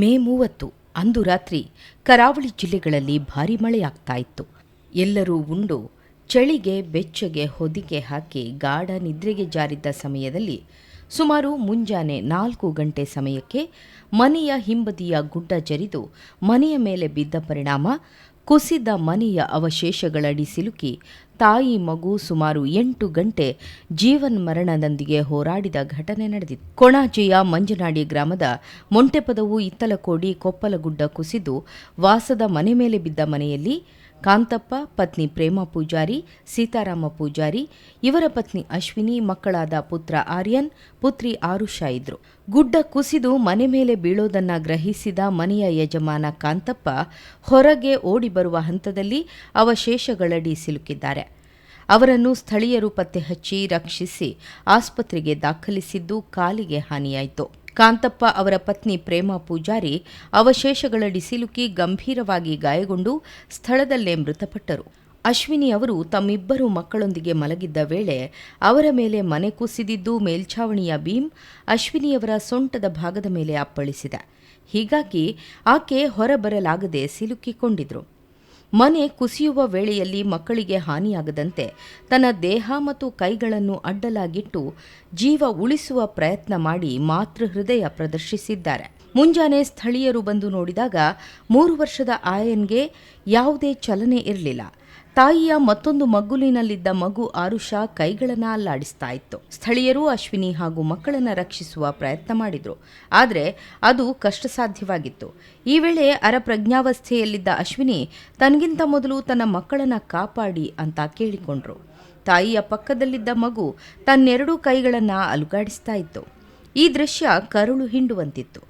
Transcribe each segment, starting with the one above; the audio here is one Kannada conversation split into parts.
ಮೇ ಮೂವತ್ತು, ಅಂದು ರಾತ್ರಿ ಕರಾವಳಿ ಜಿಲ್ಲೆಗಳಲ್ಲಿ ಭಾರಿ ಮಳೆಯಾಗ್ತಾ ಇತ್ತು. ಎಲ್ಲರೂ ಉಂಡು, ಚಳಿಗೆ, ಬೆಚ್ಚಗೆ ಹೊದಿಕೆ ಹಾಕಿ ಗಾಢ ನಿದ್ರೆಗೆ ಜಾರಿದ್ದ ಸಮಯದಲ್ಲಿ ಸುಮಾರು ಮುಂಜಾನೆ ನಾಲ್ಕು ಗಂಟೆ ಸಮಯಕ್ಕೆ ಮನೆಯ ಹಿಂಬದಿಯ ಗುಡ್ಡ ಜರಿದು ಮನೆಯ ಮೇಲೆ ಬಿದ್ದ ಪರಿಣಾಮ ಕುಸಿದ ಮನೆಯ ಅವಶೇಷಗಳಡಿ ಸಿಲುಕಿ ತಾಯಿ ಮಗು ಸುಮಾರು ಎಂಟು ಗಂಟೆ ಜೀವನ್ ಮರಣದೊಂದಿಗೆ ಹೋರಾಡಿದ ಘಟನೆ ನಡೆದಿತ್ತು ಕೊಣಾಜೆಯ ಮಂಜನಾಡಿ ಗ್ರಾಮದ ಮೊಂಟೆಪದವು ಇತ್ತಲಕೋಡಿ ಕೊಪ್ಪಲಗುಡ್ಡ ಕುಸಿದು ವಾಸದ ಮನೆ ಮೇಲೆ ಬಿದ್ದ ಮನೆಯಲ್ಲಿ ಕಾಂತಪ್ಪ, ಪತ್ನಿ ಪ್ರೇಮ ಪೂಜಾರಿ, ಸೀತಾರಾಮ ಪೂಜಾರಿ, ಇವರ ಪತ್ನಿ ಅಶ್ವಿನಿ, ಮಕ್ಕಳಾದ ಪುತ್ರ ಆರ್ಯನ್, ಪುತ್ರಿ ಆರುಷಾ ಇದ್ರು. ಗುಡ್ಡ ಕುಸಿದು ಮನೆ ಮೇಲೆ ಬೀಳೋದನ್ನ ಗ್ರಹಿಸಿದ ಮನೆಯ ಯಜಮಾನ ಕಾಂತಪ್ಪ ಹೊರಗೆ ಓಡಿ ಬರುವ ಹಂತದಲ್ಲಿ ಅವಶೇಷಗಳಡಿ ಸಿಲುಕಿದ್ದಾರೆ. ಅವರನ್ನು ಸ್ಥಳೀಯರು ಪತ್ತೆ ಹಚ್ಚಿ ರಕ್ಷಿಸಿ ಆಸ್ಪತ್ರೆಗೆ ದಾಖಲಿಸಿದ್ದು ಕಾಲಿಗೆ ಹಾನಿಯಾಯಿತು. ಕಾಂತಪ್ಪ ಅವರ ಪತ್ನಿ ಪ್ರೇಮ ಪೂಜಾರಿ ಅವಶೇಷಗಳಡಿ ಸಿಲುಕಿ ಗಂಭೀರವಾಗಿ ಗಾಯಗೊಂಡು ಸ್ಥಳದಲ್ಲೇ ಮೃತಪಟ್ಟರು. ಅಶ್ವಿನಿ ಅವರು ತಮ್ಮಿಬ್ಬರು ಮಕ್ಕಳೊಂದಿಗೆ ಮಲಗಿದ್ದ ವೇಳೆ ಅವರ ಮೇಲೆ ಮನೆ ಕುಸಿದಿದ್ದು ಮೇಲ್ಛಾವಣಿಯ ಬೀಮ್ ಅಶ್ವಿನಿಯವರ ಸೊಂಟದ ಭಾಗದ ಮೇಲೆ ಅಪ್ಪಳಿಸಿದೆ. ಹೀಗಾಗಿ ಆಕೆ ಹೊರಬರಲಾಗದೆ ಸಿಲುಕಿಕೊಂಡಿದ್ರು. ಮನೆ ಕುಸಿಯುವ ವೇಳೆಯಲ್ಲಿ ಮಕ್ಕಳಿಗೆ ಹಾನಿಯಾಗದಂತೆ ತನ್ನ ದೇಹ ಮತ್ತು ಕೈಗಳನ್ನು ಅಡ್ಡಲಾಗಿಟ್ಟು ಜೀವ ಉಳಿಸುವ ಪ್ರಯತ್ನ ಮಾಡಿ ಮಾತೃ ಹೃದಯ ಪ್ರದರ್ಶಿಸಿದ್ದಾರೆ. ಮುಂಜಾನೆ ಸ್ಥಳೀಯರು ಬಂದು ನೋಡಿದಾಗ ಮೂರು ವರ್ಷದ ಆಯನ್ಗೆ ಯಾವುದೇ ಚಲನೆ ಇರಲಿಲ್ಲ. ತಾಯಿಯ ಮತ್ತೊಂದು ಮಗ್ಗುಲಿನಲ್ಲಿದ್ದ ಮಗು ಆರುಷಾ ಕೈಗಳನ್ನು ಅಲ್ಲಾಡಿಸ್ತಾ ಇತ್ತು ಸ್ಥಳೀಯರು ಅಶ್ವಿನಿ ಹಾಗೂ ಮಕ್ಕಳನ್ನು ರಕ್ಷಿಸುವ ಪ್ರಯತ್ನ ಮಾಡಿದ್ರು. ಆದರೆ ಅದು ಕಷ್ಟ ಸಾಧ್ಯವಾಗಿತ್ತು ಈ ವೇಳೆ ಅರಪ್ರಜ್ಞಾವಸ್ಥೆಯಲ್ಲಿದ್ದ ಅಶ್ವಿನಿ ತನಗಿಂತ ಮೊದಲು ತನ್ನ ಮಕ್ಕಳನ್ನ ಕಾಪಾಡಿ ಅಂತ ಕೇಳಿಕೊಂಡ್ರು. ತಾಯಿಯ ಪಕ್ಕದಲ್ಲಿದ್ದ ಮಗು ತನ್ನೆರಡೂ ಕೈಗಳನ್ನು ಅಲುಗಾಡಿಸ್ತಾ ಇತ್ತು ಈ ದೃಶ್ಯ ಕರುಳು ಹಿಂಡುವಂತಿತ್ತು.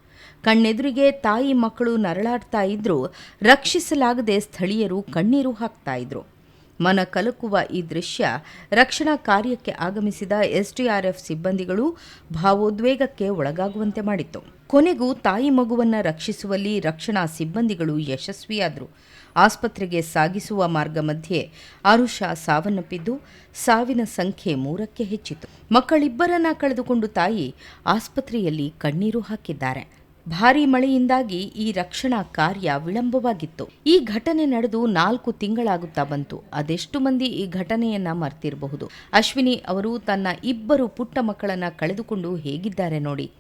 ಕಣ್ಣೆದುರಿಗೆ ತಾಯಿ ಮಕ್ಕಳು ನರಳಾಡ್ತಾ ಇದ್ರು, ರಕ್ಷಿಸಲಾಗದೆ ಸ್ಥಳೀಯರು ಕಣ್ಣೀರು ಹಾಕ್ತಾ ಇದ್ರು ಮನ ಕಲಕುವ ಈ ದೃಶ್ಯ ರಕ್ಷಣಾ ಕಾರ್ಯಕ್ಕೆ ಆಗಮಿಸಿದ ಎಸ್ಡಿಆರ್ಎಫ್ ಸಿಬ್ಬಂದಿಗಳು ಭಾವೋದ್ವೇಗಕ್ಕೆ ಒಳಗಾಗುವಂತೆ ಮಾಡಿತ್ತು. ಕೊನೆಗೂ ತಾಯಿ ಮಗುವನ್ನು ರಕ್ಷಿಸುವಲ್ಲಿ ರಕ್ಷಣಾ ಸಿಬ್ಬಂದಿಗಳು ಯಶಸ್ವಿಯಾದರು. ಆಸ್ಪತ್ರೆಗೆ ಸಾಗಿಸುವ ಮಾರ್ಗ ಮಧ್ಯೆ ಅರುಷ ಸಾವನ್ನಪ್ಪಿದ್ದು ಸಾವಿನ ಸಂಖ್ಯೆ ಮೂರಕ್ಕೆ ಹೆಚ್ಚಿತು ಮಕ್ಕಳಿಬ್ಬರನ್ನ ಕಳೆದುಕೊಂಡು ತಾಯಿ ಆಸ್ಪತ್ರೆಯಲ್ಲಿ ಕಣ್ಣೀರು ಹಾಕಿದ್ದಾರೆ. ಭಾರೀ ಮಳೆಯಿಂದಾಗಿ ಈ ರಕ್ಷಣಾ ಕಾರ್ಯ ವಿಳಂಬವಾಗಿತ್ತು. ಈ ಘಟನೆ ನಡೆದು ನಾಲ್ಕು ತಿಂಗಳಾಗುತ್ತಾ ಬಂತು. ಅದೆಷ್ಟು ಮಂದಿ ಈ ಘಟನೆಯನ್ನ ಮರ್ತಿರಬಹುದು? ಅಶ್ವಿನಿ ಅವರು ತನ್ನ ಇಬ್ಬರು ಪುಟ್ಟ ಮಕ್ಕಳನ್ನ ಕಳೆದುಕೊಂಡು ಹೇಗಿದ್ದಾರೆ ನೋಡಿ?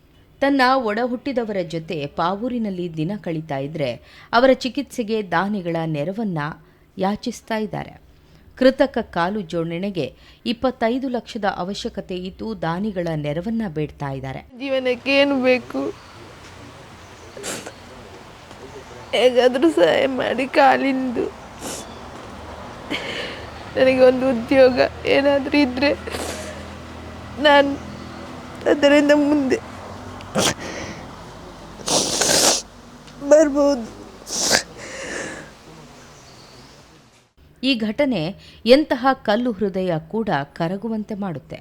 ತನ್ನ ಒಡ ಹುಟ್ಟಿದವರ ಜೊತೆ ಪಾವೂರಿನಲ್ಲಿ ದಿನ ಕಳೀತಾ ಇದ್ರೆ ಅವರ ಚಿಕಿತ್ಸೆಗೆ ದಾನಿಗಳ ನೆರವನ್ನ ಯಾಚಿಸ್ತಾ ಇದ್ದಾರೆ. ಕೃತಕ ಕಾಲು ಜೋಡಣೆಗೆ ಇಪ್ಪತ್ತೈದು ಲಕ್ಷದ ಅವಶ್ಯಕತೆ ಇದ್ದು ದಾನಿಗಳ ನೆರವನ್ನ ಬೇಡ್ತಾ ಇದ್ದಾರೆ. ಜೀವನಕ್ಕೆ ಏನು ಬೇಕು? ಹೇಗಾದರೂ ಸಹಾಯ ಮಾಡಿ ಕಾಲಿಂದು. ನನಗೆ ಒಂದು ಉದ್ಯೋಗ ಏನಾದರೂ ಇದ್ದರೆ ನಾನು ಅದರಿಂದ ಮುಂದೆ ಬರ್ಬೋದು. ಈ ಘಟನೆ ಎಂತಹ ಕಲ್ಲು ಹೃದಯ ಕೂಡ ಕರಗುವಂತೆ ಮಾಡುತ್ತೆ.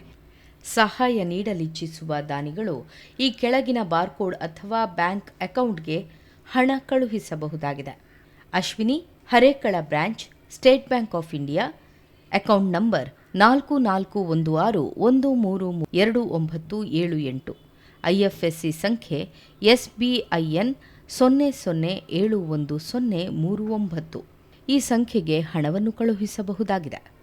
ಸಹಾಯ ನೀಡಲಿಚ್ಛಿಸುವ ದಾನಿಗಳು ಈ ಕೆಳಗಿನ ಬಾರ್ಕೋಡ್ ಅಥವಾ ಬ್ಯಾಂಕ್ ಅಕೌಂಟ್ಗೆ ಹಣ ಕಳುಹಿಸಬಹುದಾಗಿದೆ. Ashwini Harekala branch, state bank of India, account number ನಾಲ್ಕು ನಾಲ್ಕು ಒಂದು ಆರು ಒಂದು ಮೂರು ಎರಡು ಒಂಬತ್ತು ಏಳು ಎಂಟು. ಐಎಫ್ಎಸ್ಸಿ ಸಂಖ್ಯೆ ಎಸ್ ಬಿ ಐ ಎನ್ ಸೊನ್ನೆ ಸೊನ್ನೆ ಏಳು ಒಂದು ಸೊನ್ನೆ ಮೂರು ಒಂಬತ್ತು. ಈ ಸಂಖ್ಯೆಗೆ ಹಣವನ್ನು ಕಳುಹಿಸಬಹುದಾಗಿದೆ.